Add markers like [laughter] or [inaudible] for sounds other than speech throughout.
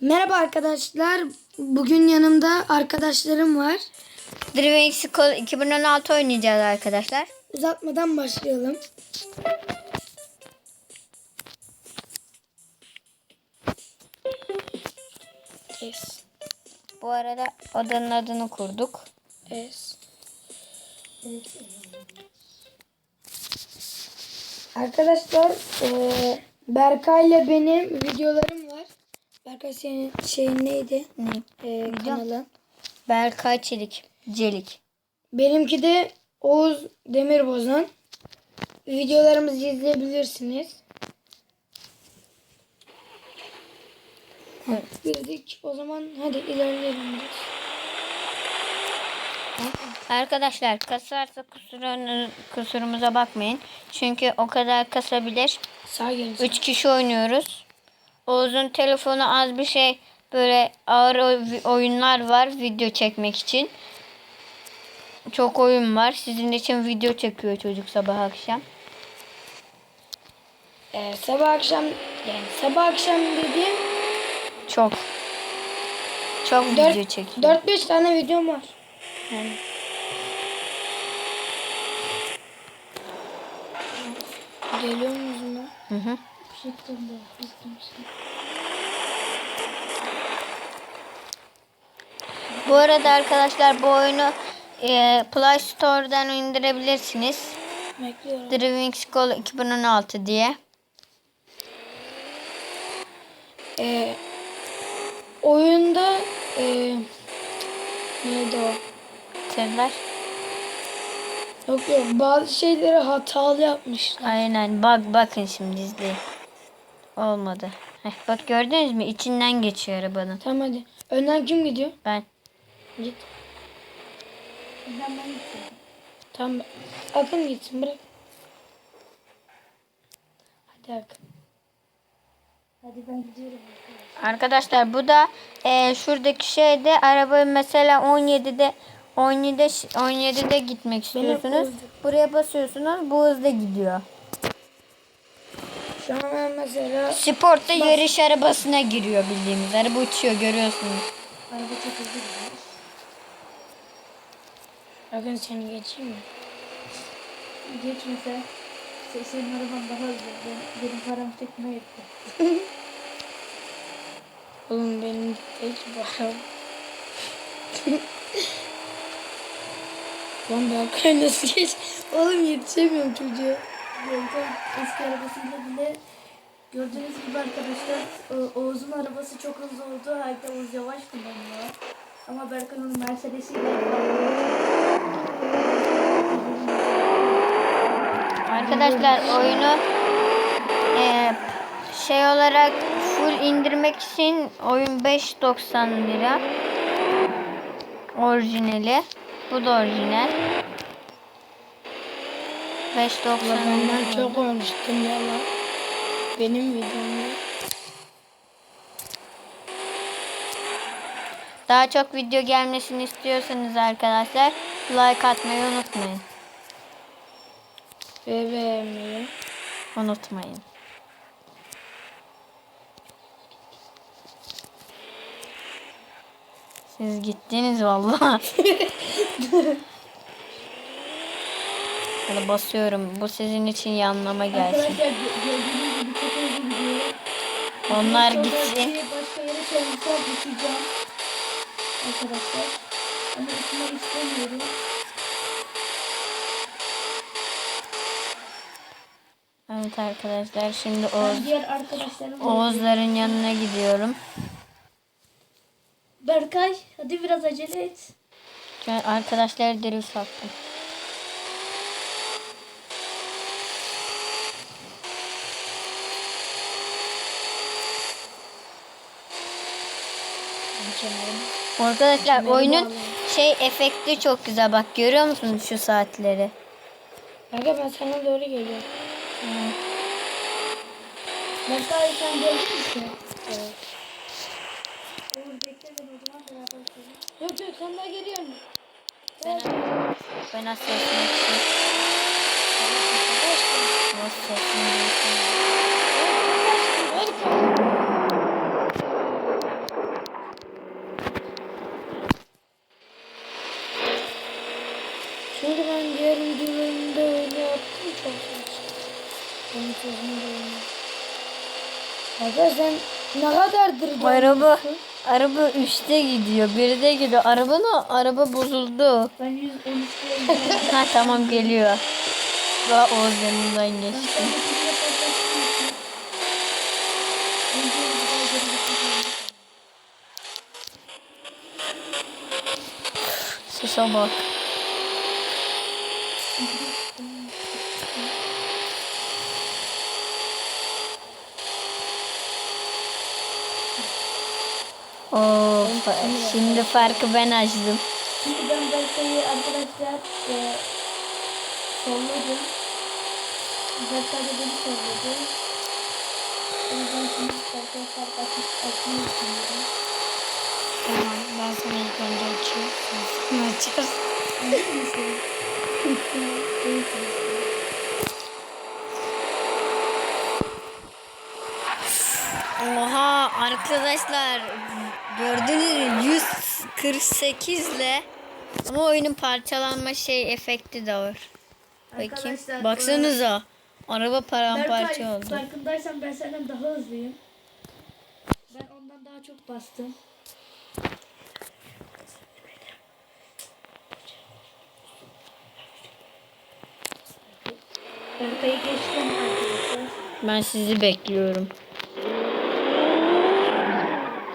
Merhaba arkadaşlar. Bugün yanımda arkadaşlarım var. Dreaming School 2016 oynayacağız arkadaşlar. Uzatmadan başlayalım. Es. Bu arada odanın adını kurduk. Es. Arkadaşlar eee Berkay ile benim videolarım. Berkay senin şeyin neydi? Ne? Eee kanalın. Berkay Çelik. Celik. Benimki de Oğuz Demirbozan. Videolarımızı izleyebilirsiniz. Girdik. O zaman hadi ilerleyelim biraz. Arkadaşlar kasarsa kusurunu, kusurumuza bakmayın. Çünkü o kadar kasabilir. Sağ gelin. 3 kişi oynuyoruz. Oğuz'un telefonu az bir şey böyle ağır oy- oyunlar var video çekmek için. Çok oyun var. Sizin için video çekiyor çocuk sabah akşam. Ee, sabah akşam yani sabah akşam dediğim Çok. Çok video çekiyor. 4-5 tane videom var. Yani. Geliyor muyuz mu? Hı Bu arada arkadaşlar bu oyunu e, Play Store'dan indirebilirsiniz. Bekliyorum. Driving School 2016 diye. Ee, oyunda e, neydi o? Tırlar. Yok yok bazı şeyleri hatalı yapmışlar. Aynen. Bak bakın şimdi izleyin. Olmadı. Heh, bak gördünüz mü? İçinden geçiyor arabanın. Tamam hadi. Önden kim gidiyor? Ben. Git. Tamam. Akın gitsin bırak. Hadi Akın. Hadi ben gidiyorum. Arkadaşlar bu da e, şuradaki şeyde araba mesela 17'de 17'de 17'de gitmek istiyorsunuz. Buraya basıyorsunuz. Bu hızda gidiyor. Mesela Sportta yarış arabasına giriyor bildiğimiz. Araba uçuyor görüyorsunuz. araba çok hızlı gidiyor. Akın seni geçeyim mi? Geçmese se- senin araban daha hızlı. Ben, benim param çekme yetti. [laughs] Oğlum benim tek bağım. [laughs] Lan Berkay nasıl geç? Oğlum yetişemiyorum çocuğa. Yolda eski arabasıyla bile gördüğünüz gibi arkadaşlar Oğuz'un arabası çok hızlı oldu. Hatta Oğuz yavaş kullanıyor. Ama Berkan'ın Mercedes'iyle Arkadaşlar oyunu e, şey olarak full indirmek için oyun 5.90 lira. Orijinali. Bu da orijinal. 5.90 Ben çok olmuştum ya lan. Benim videomda. Daha çok video gelmesini istiyorsanız arkadaşlar like atmayı unutmayın. Ve beğenmeyi. Unutmayın. Siz gittiniz vallahi. [laughs] Hadi basıyorum. Bu sizin için yanlama gelsin. Arkadaşlar gö- gördüğünüz gibi çok hızlı gidiyor. Onlar Sonra gitsin. bir Başka yere çevirsem uçacağım. Arkadaşlar. Ama uçmak istemiyorum. Evet arkadaşlar şimdi Ben Oğuz, diğer arkadaşlarım Oğuzların yanına gidiyorum. Berkay hadi biraz acele et. Arkadaşlar deri sattım. Arkadaşlar oyunun şey efekti çok güzel. Bak görüyor musunuz şu saatleri? Kanka ben sana doğru geliyorum. Berkay sen geldin misin? Evet. Yok yok sen daha geliyorsun. Ben, ben az sesini sesini kısayım. Berkay. Çünkü ben diğer videolarımda öyle yaptım çok saçma. Benim sözümü de öyle. Aga sen ne kadardır Araba gelmiyorsun? araba 3'te gidiyor. 1'de gidiyor. Araba ne? Araba bozuldu. Ben 113'teyim. [laughs] Ha tamam geliyor. Daha Oğuz yanından geçti. Sese bak. Oo, fa- şimdi farkı ben açtım. Şimdi ben Berkay'ı arkadaşlar e, solladım. Berkay da beni solladı. O yüzden şimdi Berkay'a fark açmayı düşünüyorum. Tamam ben sana ilk önce. Sen sonra açarsın. [laughs] Emin misin? Değilsiniz. Oha arkadaşlar gördünüz mü 148 ile ama oyunun parçalanma şey efekti de var. Bakayım. Baksanıza. Araba paramparça Berkay, oldu. farkındaysan ben senden daha hızlıyım. Ben ondan daha çok bastım. Berkay'ı geçtim arkadaşlar. Ben sizi bekliyorum.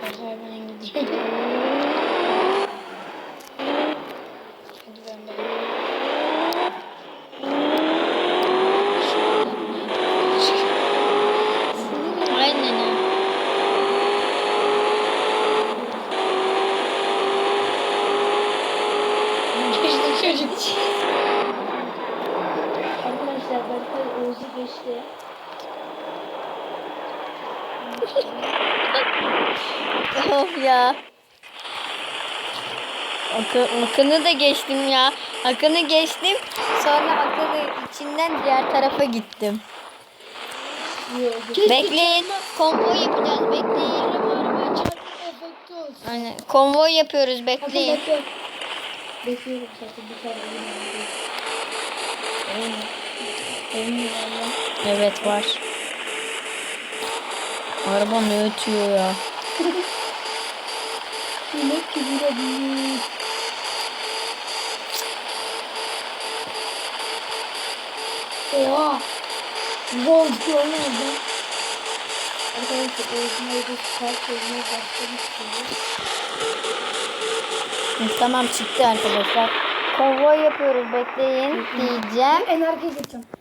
Berkay ben gidiyorum. Hadi ben de. Aynen ha. Geçti çocuk. Arkadaşlar Geçti. Of ya. Akı, Akın'ı da geçtim ya. Akın'ı geçtim. Sonra Akın'ı içinden diğer tarafa gittim. Bekleyin. Konvoy yapacağız. Bekleyin. Aynen. Konvoy yapıyoruz. Bekleyin. bekle. Bekliyorum zaten bir tane oyun oynuyor. Benim valla. Evet var. Araba ne ötüyor ya? Bilek gibi de büyük. Oha. Gol görmedi. Arkadaşlar Oğuz'un evde kalp çözmeye başlamış şimdi. Hı, Tamam çıktı arkadaşlar. Konvoy yapıyoruz. Bekleyin diyeceğim. En arkaya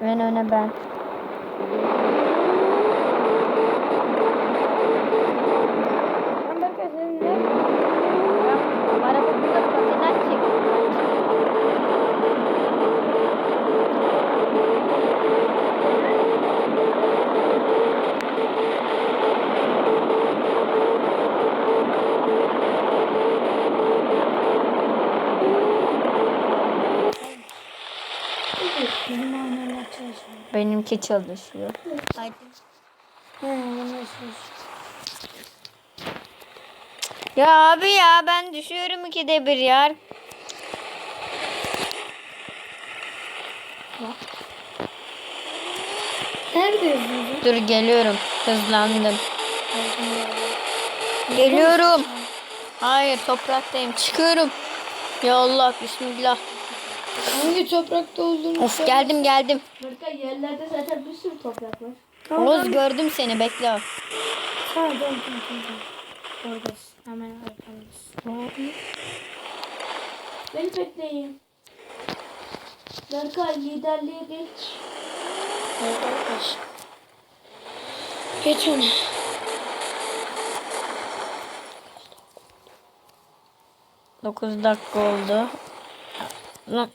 Ben öne. Ben 12 çalışıyor. Haydi. Ya abi ya ben düşüyorum ikide bir ya. Neredesin? Dur geliyorum. Hızlandım. Geliyorum. Hayır topraktayım. Çıkıyorum. Ya Allah bismillah. Hangi toprakta olduğunu Of geldim geldim. Yerlerde zaten bir sürü toprak var. Oğuz gördüm seni bekle. Ha dön dön dön. dön. Oradasın. Hemen arkamdasın. Beni bekleyin. Berkay liderliğe geç. Arkadaş. Geç onu. Dokuz dakika oldu. Lan.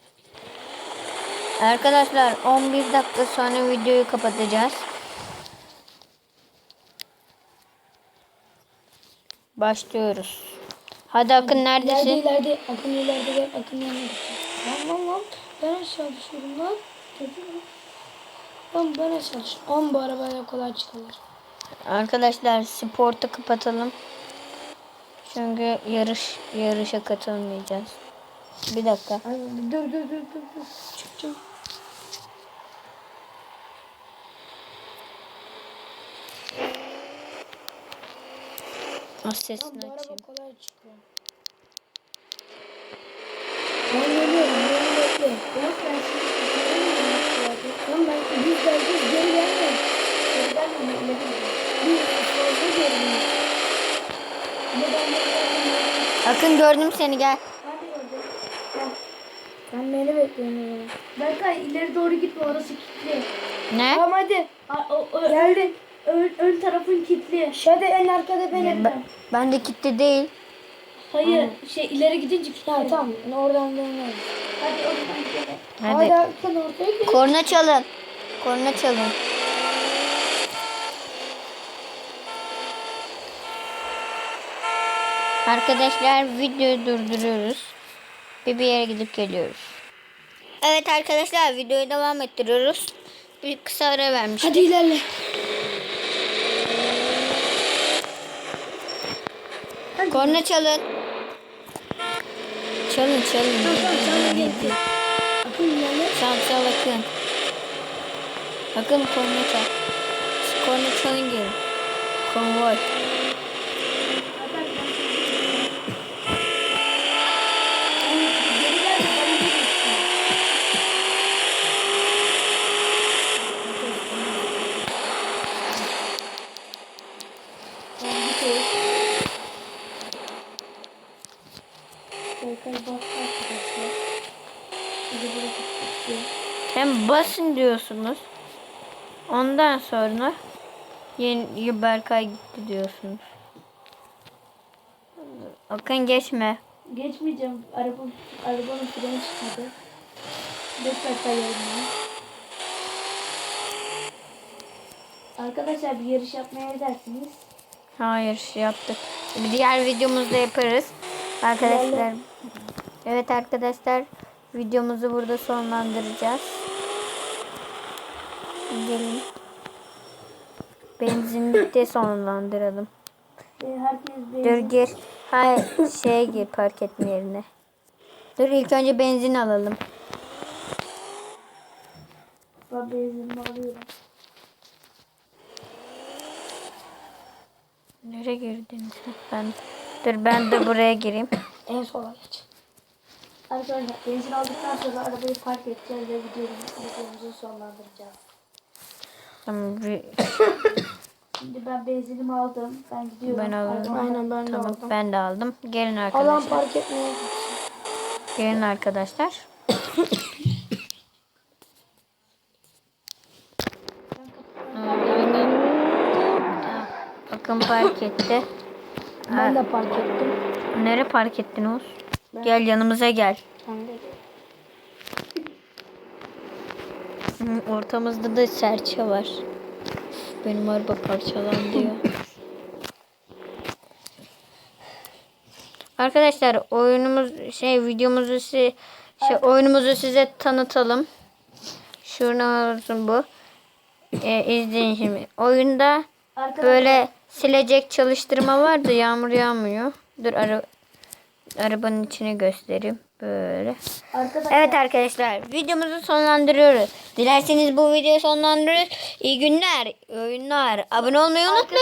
Arkadaşlar 11 dakika sonra videoyu kapatacağız. Başlıyoruz. Hadi Akın İleride neredesin? ileride. Akın ileride gel. Akın yanına gideceğim. Lan lan lan. Ben aşağı düşüyorum lan. Lan ben aşağı düşüyorum. Ama bu arabayla kolay çıkılır. Arkadaşlar sportu kapatalım. Çünkü yarış yarışa katılmayacağız. Bir dakika. Ay, dur dur dur dur. dur. Çıkacağım. O sesini araba açayım. kolay çıkıyor. Ben geliyorum. Beni ben şimdi. Geri. Geri fazla Akın gördüm seni gel. Sen beni zaman. Berkay ileri doğru gitme orası kilitli. Ne? Tamam hadi. Aa, O, o, Geldik. ön, ön tarafın kilitli. Şöyle en arkada benim. Ben, ben de kitle değil. Hayır şey ileri gidince kilitli. Ya tamam. Oradan dönüyoruz. Hadi oradan gidelim. Hadi. Hadi sen ortaya gir. Korna çalın. Korna çalın. Arkadaşlar videoyu durduruyoruz. Bir bir yere gidip geliyoruz. Evet arkadaşlar videoyu devam ettiriyoruz. Bir kısa ara vermiştik. Hadi ilerle. Korna çalın. Çalın çalın. Akın ilerle. Çal çal akın. Akın korna çal. Korna çalın gelin. Konvoy. Berkay bak arkadaşlar. Bizi bırakıp gitti. Hem basın diyorsunuz. Ondan sonra yeni Berkay gitti diyorsunuz. Akın geçme. Geçmeyeceğim. Araba, arabanın freni çıkmadı. 5 dakika yoluna. Arkadaşlar bir yarış yapmaya ne dersiniz? Hayır şey yaptık. Bir diğer videomuzda yaparız. Arkadaşlar. Evet arkadaşlar. Videomuzu burada sonlandıracağız. Gelin. Benzinlikte sonlandıralım. Dur benzin. gir. Hayır şeye gir park etme yerine. Dur ilk önce benzin alalım. Ben benzinimi alıyorum. Nereye girdin sen? Ben dur ben de buraya gireyim. [coughs] En sola geç. Arkadaşlar benzin aldıktan sonra arabayı park edeceğiz ve videomuzu, sonlandıracağız. Tamam, bir- [coughs] Şimdi ben benzinimi aldım. Ben gidiyorum. Ben aldım. Arabamı- Aynen ben de tamam aldım. ben de aldım. Gelin Alan arkadaşlar. park etmeye Gelin arkadaşlar. [coughs] Bakın park etti. Ben de park ettim. Nereye park ettin Oğuz? Gel yanımıza gel. Sen de gel. Ortamızda da serçe var. Benim araba parçalandı ya. [laughs] Arkadaşlar oyunumuz şey videomuzu şey oyunumuzu size tanıtalım. Şuradan olsun bu. Ee, izleyin şimdi. Oyunda Arkadaşlar böyle silecek çalıştırma var da yağmur yağmıyor. Dur ara, arabanın içini göstereyim. Böyle. arkadaşlar Evet arkadaşlar videomuzu sonlandırıyoruz. Dilerseniz bu videoyu sonlandırırız. İyi günler, iyi oyunlar. Abone olmayı unutmayın.